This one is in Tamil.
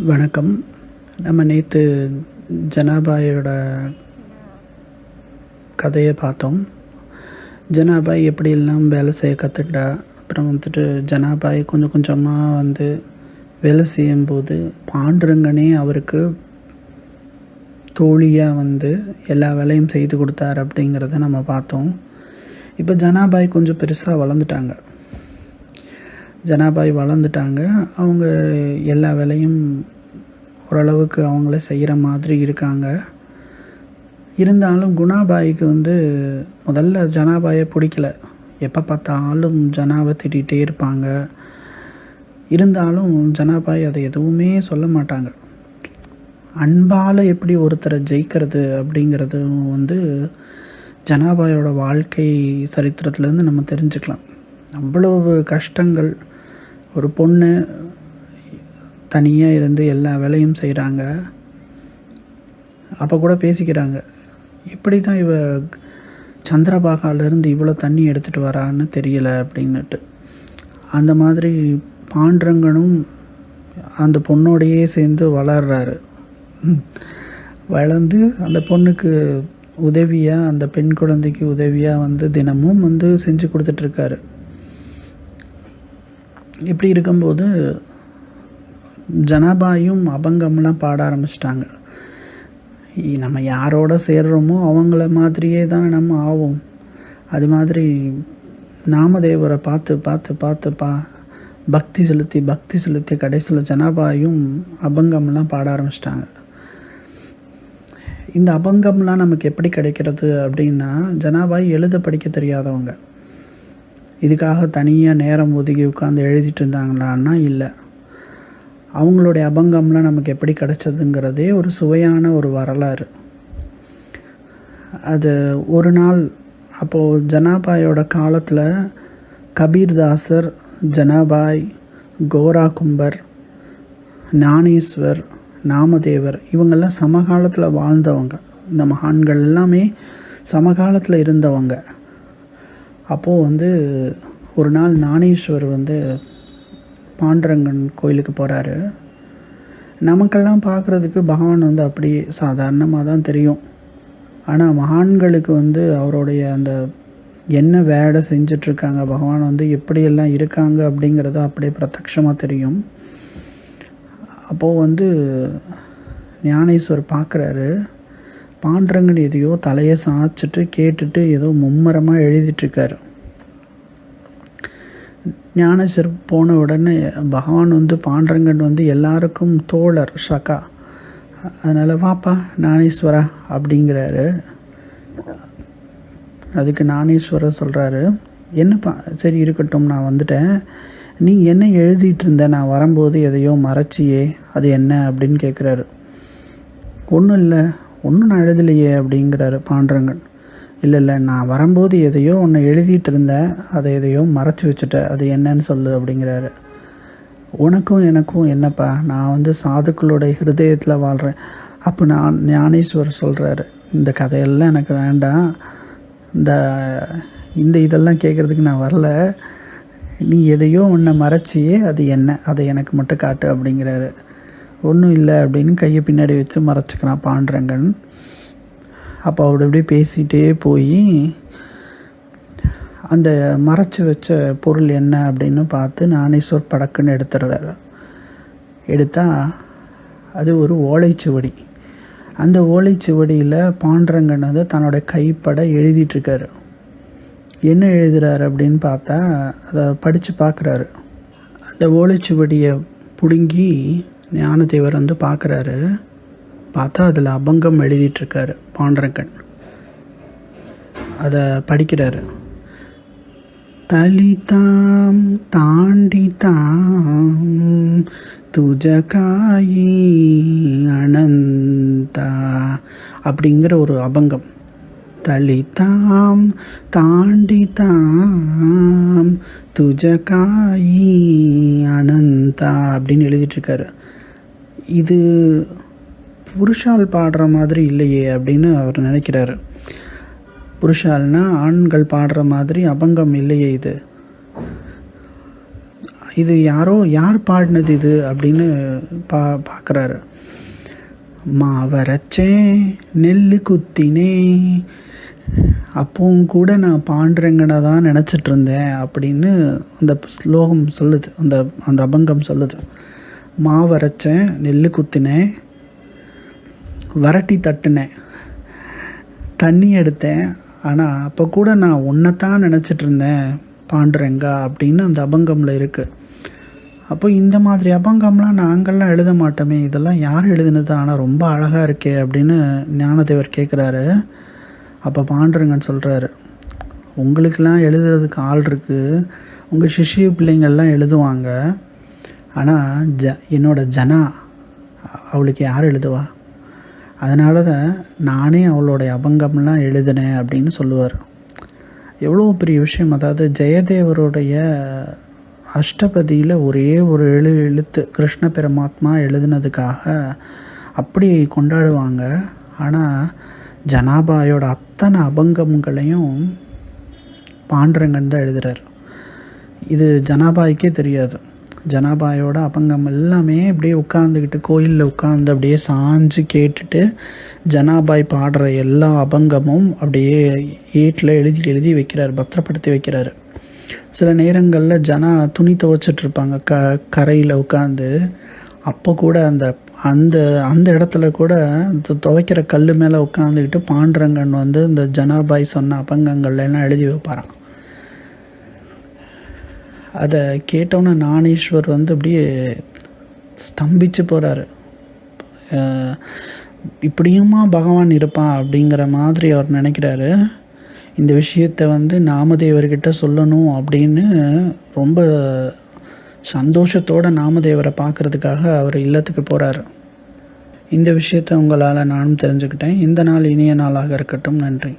வணக்கம். நம்ம நேற்று ஜனாபாயோட கதையை பார்த்தோம். ஜனாபாய் எப்படியெல்லாம் வேலை செய்ய கற்றுக்கிட்டா அப்புறம் வந்துட்டு ஜனாபாய் கொஞ்சம் கொஞ்சமாக வந்து வேலை செய்யும்போது பாண்டுரங்கனே அவருக்கு தோழியாக வந்து எல்லா வேலையும் செய்து கொடுத்தார் அப்படிங்கிறத நம்ம பார்த்தோம். இப்போ ஜனாபாய் கொஞ்சம் பெருசாக வளர்ந்துட்டாங்க. ஜனாபாய் வளர்ந்துட்டாங்க. அவங்க எல்லா வேலையும் ஓரளவுக்கு அவங்கள செய்கிற மாதிரி இருக்காங்க. இருந்தாலும் குணாபாய்க்கு வந்து முதல்ல ஜனாபாயை பிடிக்கல. எப்போ பார்த்தாலும் ஜனாவை திட்டிகிட்டே இருப்பாங்க. இருந்தாலும் ஜனாபாய் அதை எதுவுமே சொல்ல மாட்டாங்க. அன்பால் எப்படி ஒருத்தரை ஜெயிக்கிறது அப்படிங்கிறதும் வந்து ஜனாபாயோட வாழ்க்கை சரித்திரத்துலேருந்து நம்ம தெரிஞ்சுக்கலாம். அவ்வளவு கஷ்டங்கள் ஒரு பொண்ணு தனியாக இருந்து எல்லா வேலையும் செய்கிறாங்க அப்போ கூட பேசிக்கிறாங்க. எப்படி தான் இவ சந்திரபாகாலேருந்து இவ்வளோ தண்ணி எடுத்துகிட்டு வரான்னு தெரியல அப்படின்னுட்டு. அந்த மாதிரி பாண்டரங்கனும் அந்த பொண்ணோடையே சேர்ந்து வளர்றாரு. வளர்ந்து அந்த பொண்ணுக்கு உதவியாக அந்த பெண் குழந்தைக்கு உதவியாக வந்து தினமும் வந்து செஞ்சு கொடுத்துட்ருக்காரு இப்படி இருக்கும்போது ஜனாபாயும் அபங்கம்லாம் பாட ஆரம்பிச்சிட்டாங்க. நம்ம யாரோட சேர்றோமோ அவங்கள மாதிரியே தானே நம்ம ஆவோம். அது மாதிரி நாமதேவரை பார்த்து பார்த்து பார்த்து பா பக்தி செலுத்தி பக்தி செலுத்தி கடைசியில் ஜனாபாயும் அபங்கம்லாம் பாட ஆரம்பிச்சிட்டாங்க. இந்த அபங்கம்லாம் நமக்கு எப்படி கிடைக்கிறது அப்படின்னா ஜனாபாய் எழுத படிக்க தெரியாதவங்க. இதுக்காக தனியாக நேரம் ஒதுக்கி உட்காந்து எழுதிட்டு இருந்தாங்களான்னா இல்லை. அவங்களுடைய அபங்கம்லாம் நமக்கு எப்படி கிடச்சதுங்கிறதே ஒரு சுவையான ஒரு வரலாறு. அது ஒரு நாள் அப்போது ஜனாபாயோட காலத்தில் கபீர்தாசர் ஜனாபாய் கோரா கும்பர் ஞானேஸ்வர் நாமதேவர் இவங்கெல்லாம் சமகாலத்தில் வாழ்ந்தவங்க. இந்த மகான்கள் எல்லாமே சமகாலத்தில் இருந்தவங்க. அப்போது வந்து ஒரு நாள் ஞானேஸ்வர் வந்து பாண்டரங்கன் கோயிலுக்கு போகிறாரு நமக்கெல்லாம் பார்க்குறதுக்கு பகவான் வந்து அப்படி சாதாரணமாக தான் தெரியும். ஆனால் மகான்களுக்கு வந்து அவருடைய அந்த என்ன வேலை செஞ்சிட்ருக்காங்க பகவான் வந்து எப்படியெல்லாம் இருக்காங்க அப்படிங்கிறத அப்படியே பிரத்யமாக தெரியும். அப்போது வந்து ஞானேஸ்வர் பார்க்குறாரு. பாண்டரங்கன் எதையோ தலையை சாய்ச்சிட்டு கேட்டுட்டு ஏதோ மும்மரமாக எழுதிட்டுருக்காரு. ஞானசர் போன உடனே பகவான் வந்து பாண்டரங்கன் வந்து எல்லாருக்கும் தோழர் ஷகா. அதனால் வாப்பா ஞானேஸ்வரா அப்படிங்கிறாரு. அதுக்கு ஞானேஸ்வரர் சொல்கிறாரு என்னப்பா சரி இருக்கட்டும் நான் வந்துட்டேன். நீ என்ன எழுதிட்டு இருந்த நான் வரும்போது எதையோ மறைச்சியே அது என்ன? அப்படின்னு கேட்குறாரு ஒன்றும் இல்லை ஒன்றும் நான் எழுதலையே அப்படிங்கிறாரு பாண்டரங்கன். இல்லை இல்லை நான் வரும்போது எதையோ ஒன்று எழுதிட்டு இருந்தேன் அதை எதையோ மறைச்சி வச்சுட்டேன் அது என்னன்னு சொல்லு அப்படிங்கிறாரு. உனக்கும் எனக்கும் என்னப்பா நான் வந்து சாதுக்களோட ஹிருதயத்தில் வாழ்கிறேன் அப்போ நான் ஞானேஸ்வர் சொல்கிறாரு இந்த கதையெல்லாம் எனக்கு வேண்டாம். இந்த இந்த இதெல்லாம் கேட்குறதுக்கு நான் வரல. நீ எதையோ ஒன்றை மறைச்சியே அது என்ன அதை எனக்கு மட்டும் காட்டு அப்படிங்கிறாரு. ஒன்றும் இல்லை அப்படின்னு கையை பின்னாடி வச்சு மறைச்சிக்கிறான் பாண்டரங்கன். அப்போ அவர் அப்படியே பேசிகிட்டே போய் அந்த மறைச்சி வச்ச பொருள் என்ன அப்படின்னு பார்த்து நானேஸ்வர் படக்குன்னு எடுத்துடுறாரு. எடுத்தால் அது ஒரு ஓலைச்சுவடி. அந்த ஓலைச்சுவடியில் பாண்டரங்கன் வந்து தன்னோட கைப்பட எழுதிட்டுருக்காரு. என்ன எழுதுறாரு அப்படின்னு பார்த்தா அதை படித்து பார்க்குறாரு. அந்த ஓலைச்சுவடியை பிடுங்கி ஞானதேவர் வந்து பார்க்குறாரு. பார்த்தா அதில் அபங்கம் எழுதிட்டுருக்காரு பாண்டரங்கன். அதை படிக்கிறாரு. தலிதாம் தாண்டி தாம் துஜகாயி அனந்தா அப்படிங்கிற ஒரு அபங்கம். தலிதாம் தாண்டிதாம் துஜகாயி அனந்தா அப்படின்னு எழுதிட்டுருக்காரு. இது புருஷால் பாடுற மாதிரி இல்லையே அப்படின்னு அவர் நினைக்கிறாரு. புருஷால்னா ஆண்கள் பாடுற மாதிரி அபங்கம் இல்லையே இது. இது யாரோ யார் பாடினது இது அப்படின்னு பா பார்க்குறாரு மாவரைச்சேன் நெல் குத்தினே அப்பவும் கூட நான் பாண்டுறங்கனை தான் நினச்சிட்டு இருந்தேன் அப்படின்னு அந்த ஸ்லோகம் சொல்லுது அந்த அந்த அபங்கம் சொல்லுது. மாவு அரைச்சேன் நெல் குத்தினேன் வரட்டி தட்டுனேன். தண்ணி எடுத்தேன். ஆனால் அப்போ கூட நான் உன்னைத்தான் நினச்சிட்டு இருந்தேன் பாண்டுறேங்கா அப்படின்னு அந்த அபங்கமில் இருக்குது அப்போ இந்த மாதிரி அபங்கம்லாம் நாங்கள்லாம் எழுத மாட்டோமே இதெல்லாம் யார் எழுதுனது? ஆனால் ரொம்ப அழகாக இருக்கே அப்படின்னு ஞானதேவர் கேட்குறாரு அப்போ பாண்டுரங்கன் சொல்கிறாரு உங்களுக்கெல்லாம் எழுதுறதுக்கு ஆள் இருக்குது உங்கள் சிஷிய பிள்ளைங்கள்லாம் எழுதுவாங்க. ஆனால் ஜ என்னோட ஜனா அவளுக்கு யார் எழுதுவா? அதனால தான் நானே அவளுடைய அபங்கம்லாம் எழுதினேன் அப்படின்னு சொல்லுவார். எவ்வளோ பெரிய விஷயம். அதாவது ஜெயதேவருடைய அஷ்டபதியில் ஒரே ஒரு எழு எழுத்து கிருஷ்ண பெருமாத்மா எழுதினதுக்காக அப்படி கொண்டாடுவாங்க. ஆனால் ஜனாபாயோட அத்தனை அபங்கங்களையும் பாண்டுரங்கன் தான் எழுதுறார். இது ஜனாபாய்க்கே தெரியாது. ஜனாபாயோட அபங்கம் எல்லாமே அப்படியே உட்காந்துக்கிட்டு கோயிலில் உட்காந்து அப்படியே சாஞ்சு கேட்டுட்டு ஜனாபாய் பாடுற எல்லா அபங்கமும் அப்படியே ஏட்டில் எழுதி எழுதி வைக்கிறார் பத்திரப்படுத்தி வைக்கிறாரு. சில நேரங்களில் ஜனா துணி துவைச்சிட்ருப்பாங்க க கரையில் உட்காந்து அப்போ கூட அந்த அந்த அந்த இடத்துல கூட இந்த துவைக்கிற கல் மேலே உட்காந்துக்கிட்டு பாண்டுரங்கன் வந்து இந்த ஜனாபாய் சொன்ன அபங்கங்கள்லாம் எழுதி வைப்பாரான் அதை கேட்டோன்னே ஞானேஸ்வர் வந்து அப்படியே ஸ்தம்பிச்சு போகிறாரு இப்படியுமா பகவான் இருப்பான் அப்படிங்கிற மாதிரி அவர் நினைக்கிறாரு. இந்த விஷயத்தை வந்து நாமதேவர்கிட்ட சொல்லணும் அப்படின்னு ரொம்ப சந்தோஷத்தோடு நாமதேவரை பார்க்கறதுக்காக அவர் இல்லத்துக்கு போகிறாரு இந்த விஷயத்தை உங்களால் நானும் தெரிஞ்சுக்கிட்டேன். இந்த நாள் இனிய நாளாக இருக்கட்டும். நன்றி.